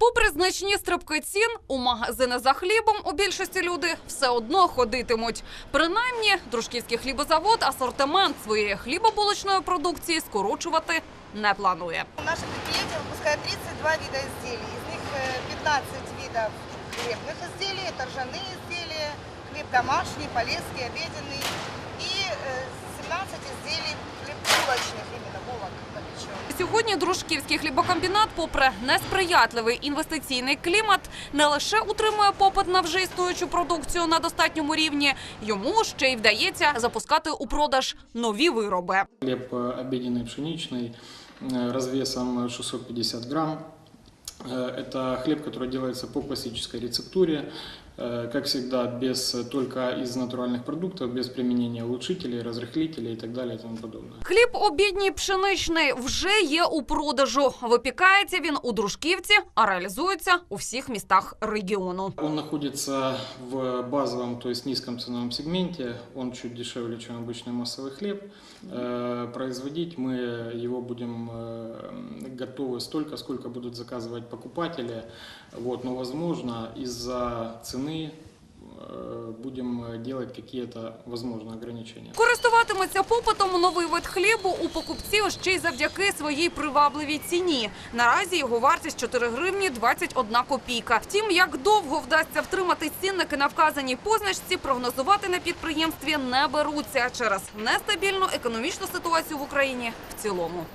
Попри значні стрибки цін, у магазини за хлібом у більшості люди все одно ходитимуть. Принаймні, дружківський хлібозавод асортимент своєї хлібобулочної продукції скорочувати не планує. Наше предприятие выпускает 32 вида изделий. Из них э, 15 видов хлебных изделий, это ржаные изделия, хлеб домашний, полезский, обеденный. Сьогодні дружківський хлібокомбінат, попри несприятливий інвестиційний клімат, не лише утримує попит на вже існуючу продукцію на достатньому рівні, йому ще й вдається запускати у продаж нові вироби. Хлеб э, обеденный пшеничный э, развесом 650 грамм. Э, Это хлеб, который делается по классической рецептуре, э, как всегда, без э, только из натуральных продуктов, без применения улучшителей, разрыхлителей и так далее и тому подобное. Хліб обідній пшеничний вже є у продажу. Випікається він у Дружківці, а реалізується у всіх містах регіону. Он находится в базовом, то есть низком ценовом сегменте. Он чуть дешевле, чем обычный массовый хлеб. Э, Производить мы его будем э, готовы столько, сколько будут заказывать покупатели. Вот, но, возможно, из-за цены э, будем делать какие-то, возможно, ограничения. Користуватиметься попитом новий вид хлібу у покупців ще й завдяки своїй привабливій ціні. Наразі його вартість 4 гривні 21 копійка. Втім, як довго вдасться втримати цінники на вказаній позначці, прогнозувати на підприємстві не беруться через нестабільну економічну ситуацію в Україні в цілому.